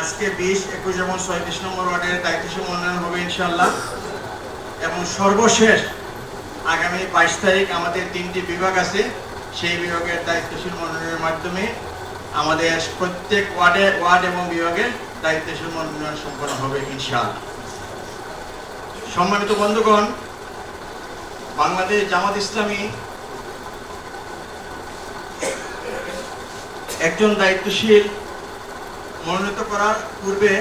আজকে বিশ, একুশ এবং ছয়ত্রিশ নম্বর ওয়ার্ডের দায়িত্বশীল মনোনয়ন হবে ইনশাল্লাহ এবং সর্বশেষ আগামী বাইশ তারিখ আমাদের তিনটি বিভাগ আছে, সেই বিভাগের দায়িত্বশীল মনোনয়নের মাধ্যমে আমাদের প্রত্যেক ওয়ার্ডে, ওয়ার্ড এবং বিভাগের দায়িত্বশীল মনোনয়ন সম্পন্ন হবে ইনশাআল্লাহ। সম্মানিত বন্ধুগণ, বাংলাদেশ জামাত ইসলামী একজন দায়িত্বশীল মনোনীত করার পূর্বে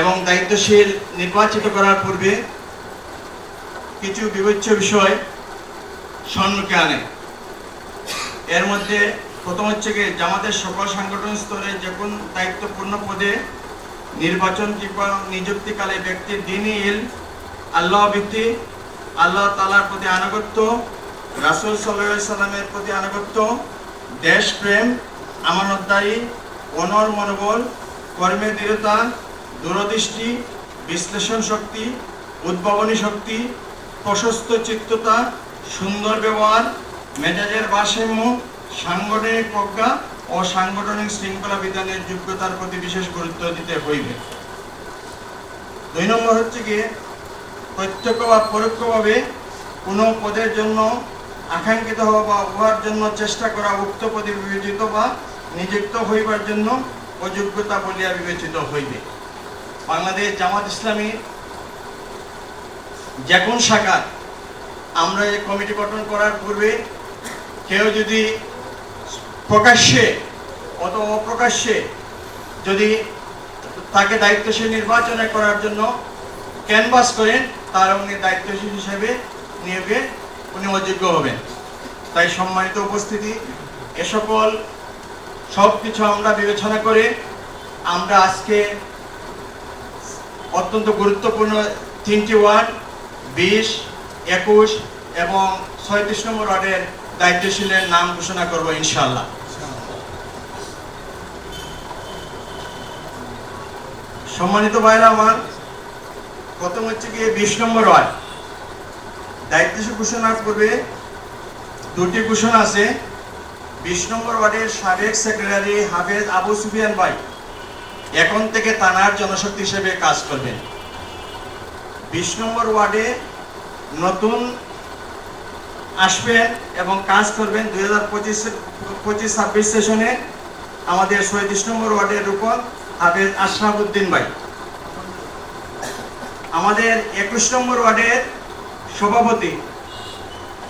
এবং দায়িত্বশীল নির্বাচিত করার পূর্বে কিছু বিবেচ্য বিষয় সম্মুখে আনে। এর মধ্যে প্রথম হচ্ছে কি, জামাতের সকল সাংগঠনিক স্তরে যে কোন দায়িত্বপূর্ণ পদে নির্বাচন কিংবা নিযুক্তিকালে ব্যক্তির দিনই ইল, আল্লাহ ভিত্তি আল্লাহ তালার প্রতি আনুগত্য, রাসুল সাল্লাহ সাল্লামের প্রতি আনুগত্য, দেশপ্রেম আমানতদায়ী অনর মনোবল, কর্মে দৃঢ়তা, দূরদৃষ্টি, বিশ্লেষণ শক্তি, উদ্ভাবনী শক্তি, প্রশস্ত চিত্ততা, সুন্দর ব্যবহার, মেজাজের ভারসাম্য, সাংগঠনিক প্রজ্ঞা ও সাংগঠনিক শৃঙ্খলা বিধানের যোগ্যতার প্রতি বিশেষ গুরুত্ব দিতে হইবে। দুই নম্বর হচ্ছে গিয়ে প্রত্যক্ষ বা পরোক্ষভাবে কোনো পদের জন্য আকাঙ্ক্ষিত হওয়া বা উহার জন্য চেষ্টা করা উক্ত পদে বিবেচিত বা নিযুক্ত হইবার জন্য অযোগ্যতা বলিয়া বিবেচিত হইবে। বাংলাদেশ জামাত ইসলামী যে কোন শাখার, আমরা এই কমিটি গঠন করার পূর্বে কেউ যদি প্রকাশ্যে অথবা অপ্রকাশ্যে যদি তাকে দায়িত্বশীল নির্বাচনে করার জন্য ক্যানভাস করেন, তার উনি দায়িত্বশীল হিসেবে নিয়োগে উনি অযোগ্য হবেন। তাই সম্মানিত উপস্থিতি, এ সকল সব কিছু আমরা বিবেচনা করে আমরা আজকে অত্যন্ত গুরুত্বপূর্ণ তিনটি ওয়ার্ড, বিশ, একুশ এবং ছয়ত্রিশ নম্বর ওয়ার্ডের দায়িত্বশীলের নাম ঘোষণা করব ইনশাল্লাহ সম্মানিত ভাইরা আমার, প্রথম হচ্ছে গিয়ে বিশ নম্বর ওয়ার্ড। দায়িত্বশীল ঘোষণা করবে, দুটি ঘোষণা আছে। বিশ নম্বর ওয়ার্ডের সাবেক সেক্রেটারি হাফেজ আবু সুফিয়ান ভাই এখন থেকে থানার জনশক্তি হিসেবে কাজ করবেন। বিশ নম্বর ওয়ার্ডে নতুন আসবেন এবং কাজ করবেন দুই হাজার পঁচিশ পঁচিশ ছাব্বিশ সেশনে আমাদের ছয়ত্রিশ নম্বর ওয়ার্ডের রূপন হাফেজ আশরাফ উদ্দিন ভাই। আমাদের একুশ নম্বর ওয়ার্ডের সভাপতি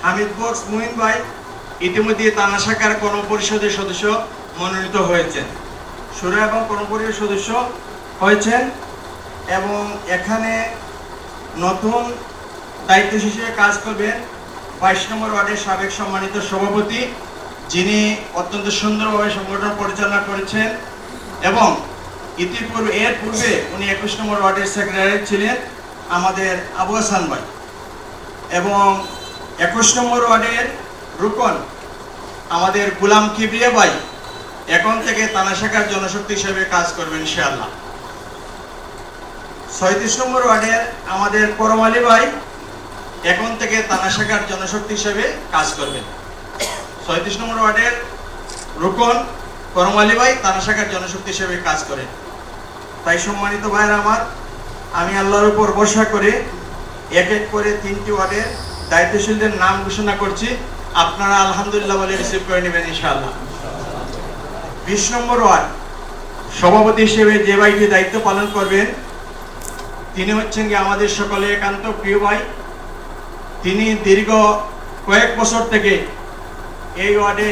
হামিদ বক্স মুহিন ভাই ইতিমধ্যে তানা শাখার কর্মপরিষদের সদস্য মনোনীত হয়েছেন। সুরা এবং কর্মপরিষদের সদস্য হয়েছেন এবং এখানে নতুন দায়িত্ব হিসেবে কাজ করবেন বাইশ নম্বর ওয়ার্ডের সাবেক সম্মানিত সভাপতি, যিনি অত্যন্ত সুন্দরভাবে সংগঠন পরিচালনা করেছেন এবং ইতিপূর্বে, এর পূর্বে উনি একুশ নম্বর ওয়ার্ডের সেক্রেটারি ছিলেন আমাদের আবু হাসান ভাই। এবং একুশ নম্বর ওয়ার্ডের রুকন, আমাদের গুলাম কিবরিয়া ভাই? এখন থেকে তানা শাখার জনশক্তি হিসেবে কাজ করবেন ইনশাআল্লাহ। ছয়ত্রিশ নম্বর ওয়ার্ডের আমাদের করম আলী ভাই এখন থেকে তানা শাখার জনশক্তি হিসেবে কাজ করবেন। ছয়ত্রিশ নম্বর ওয়ার্ডের রুকন করম আলী ভাই তানা শাখার জনশক্তি হিসেবে কাজ করেন। তাই সম্মানিত ভাইরা আমার, আমি আল্লাহর উপর ভরসা করে এক এক করে তিনটি ওয়ার্ডের দায়িত্বশীলদের নাম ঘোষণা করছি। আপনারা আলহামদুলিল্লাহ বলে রিসিভ করে নেবেন ইনশাআল্লাহ। বিশ নম্বর ওয়ার্ড। সভাপতি হিসেবে যে ভাইটি দায়িত্ব পালন করবেন, তিনি হচ্ছেন কি আমাদের সকলে একান্ত প্রিয় ভাই। তিনি দীর্ঘ কয়েক বছর থেকে এই ওয়ার্ডে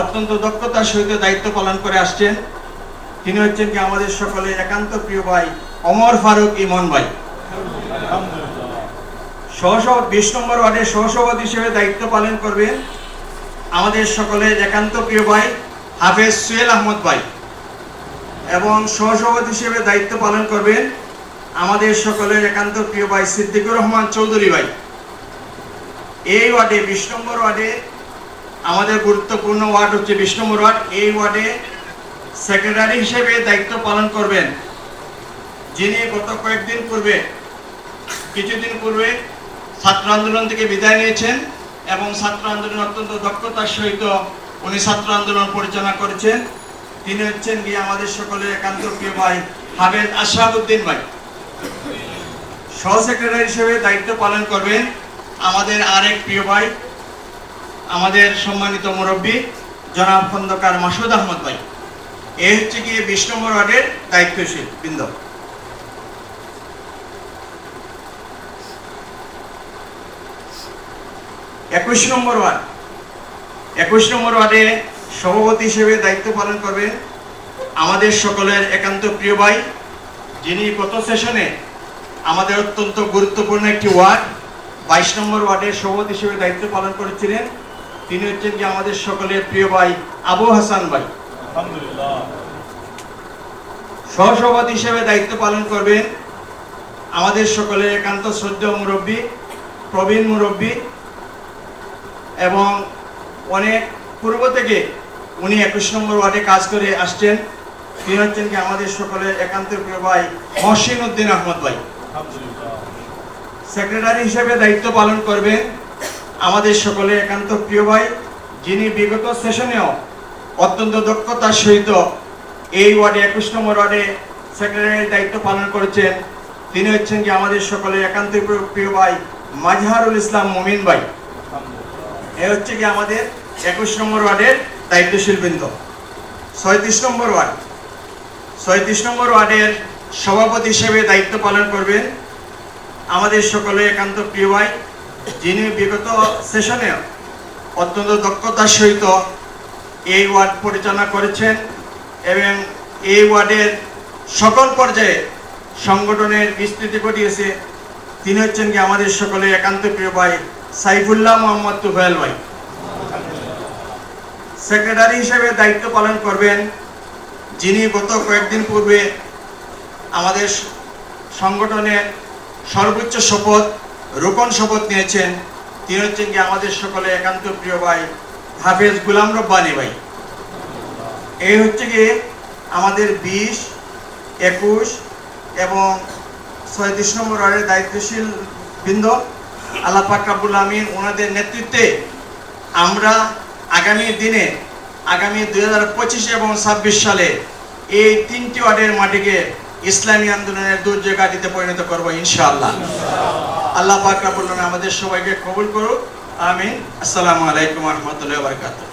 অত্যন্ত দক্ষতার সহিত দায়িত্ব পালন করে আসছেন। তিনি হচ্ছেন কি আমাদের সকলের একান্ত প্রিয় ভাই অমর ফারুক ইমন ভাই। সহসভ বিশ নম্বর ওয়ার্ডের সহসভাপতি হিসেবে দায়িত্ব পালন করবেন আমাদের সকলের একান্ত প্রিয় ভাই হাফেজ সুয়েল আহমদ ভাই। এবং সহসভাপতি হিসেবে দায়িত্ব পালন করবেন আমাদের সকলের একান্ত প্রিয় ভাই সিদ্দিকুর রহমান চৌধুরী ভাই। এই ওয়ার্ডে বিশ নম্বর ওয়ার্ডে আমাদের গুরুত্বপূর্ণ ওয়ার্ড হচ্ছে বিশ নম্বর ওয়ার্ড। এই ওয়ার্ডে সেক্রেটারি হিসেবে দায়িত্ব পালন করবেন যিনি গত কয়েকদিন পূর্বে কিছুদিন পূর্বে ছাত্র আন্দোলন থেকে বিদায় নিয়েছেন এবং ছাত্র আন্দোলন অত্যন্ত দক্ষতার সহিত উনি ছাত্র আন্দোলন পরিচালনা করেছেন। তিনি হচ্ছেন গিয়ে আমাদের সকলের একান্ত প্রিয় ভাই হাবেদ আশাবুদ্দিন ভাই। সহ সেক্রেটারি হিসেবে দায়িত্ব পালন করবেন আমাদের আরেক প্রিয় ভাই, আমাদের সম্মানিত মুরব্বী জনাব খন্দকার মাসুদ আহমদ ভাই। এ হচ্ছে গিয়ে বিশ নম্বর ওয়ার্ডের দায়িত্বশীল বৃন্দ। একুশ নম্বর ওয়ার্ড। একুশ নম্বর ওয়ার্ডে সভাপতি হিসেবে দায়িত্ব পালন করবেন আমাদের সকলের একান্ত প্রিয় ভাই যিনি গত সেশনে আমাদের অত্যন্ত গুরুত্বপূর্ণ একটি ওয়ার্ড বাইশ নম্বর ওয়ার্ডের সভাপতি হিসেবে দায়িত্ব পালন করেছিলেন। তিনি হচ্ছেন কি আমাদের সকলের প্রিয় ভাই আবু হাসান ভাই। সহসভাপতি হিসেবে দায়িত্ব পালন করবেন আমাদের সকলের একান্ত শ্রদ্ধ মুরব্বী প্রবীণ মুরব্বী এবং অনেক পূর্ব থেকে উনি একুশ নম্বর ওয়ার্ডে কাজ করে আসছেন। তিনি হচ্ছেন কি আমাদের সকলের একান্ত প্রিয় ভাই মহসিন উদ্দিন আহমদ ভাই। সেক্রেটারি হিসেবে দায়িত্ব পালন করবেন আমাদের সকলের একান্ত প্রিয় ভাই, যিনি বিগত সেশনেও অত্যন্ত দক্ষতার সহিত এই ওয়ার্ডে একুশ নম্বর ওয়ার্ডে সেক্রেটারির দায়িত্ব পালন করেছেন। তিনি হচ্ছেন কি আমাদের সকলের একান্ত প্রিয়- ভাই, মাজহারুল ইসলাম মুমিন ভাই। এ হচ্ছে কি আমাদের একুশ নম্বর ওয়ার্ডের দায়িত্বশীল বৃন্দ ছয়ত্রিশ নম্বর ওয়ার্ড। ছয়ত্রিশ নম্বর ওয়ার্ডের সভাপতি হিসেবে দায়িত্ব পালন করবেন আমাদের সকলে একান্ত প্রিয় ভাই, যিনি বিগত সেশনে অত্যন্ত দক্ষতার সহিত এই ওয়ার্ড পরিচালনা করেছেন এবং এই ওয়ার্ডের সকল পর্যায়ে সংগঠনের বিস্তৃতি ঘটিয়েছে। তিনি হচ্ছেন কি আমাদের সকলে একান্ত প্রিয় ভাই সাইফুল্লাহ মোহাম্মদ তুফাইল ভাই। সেক্রেটারি হিসেবে দায়িত্ব পালন করবেন যিনি গত কয়েকদিন পূর্বে আমাদের সংগঠনের সর্বোচ্চ শপথ রোপণ শপথ নিয়েছেন। তিনি হচ্ছেন কি আমাদের সকলে একান্ত প্রিয় ভাই, হাফেজ গুলাম রব্বানি ভাই। এই হচ্ছে কি আমাদের বিশ, একুশ এবং ছয়ত্রিশ নম্বর ওয়ার্ডের দায়িত্বশীল বৃন্দ। আল্লাহ আমিন ওনাদের নেতৃত্বে আমরা আগামী দিনে, আগামী দুই হাজার পঁচিশ এবং ছাব্বিশ সালে এই তিনটি ওয়ার্ডের মাটিকে ইসলামী আন্দোলনের দুর্যোগ দিতে পরিণত করব ইনশাআল্লাহ। আল্লাহ পাক রাব্বুল আমাদের সবাইকে কবুল করুক। আমিন। আসসালামু আলাইকুম রহমতুল্লাহ বারকাতুহ।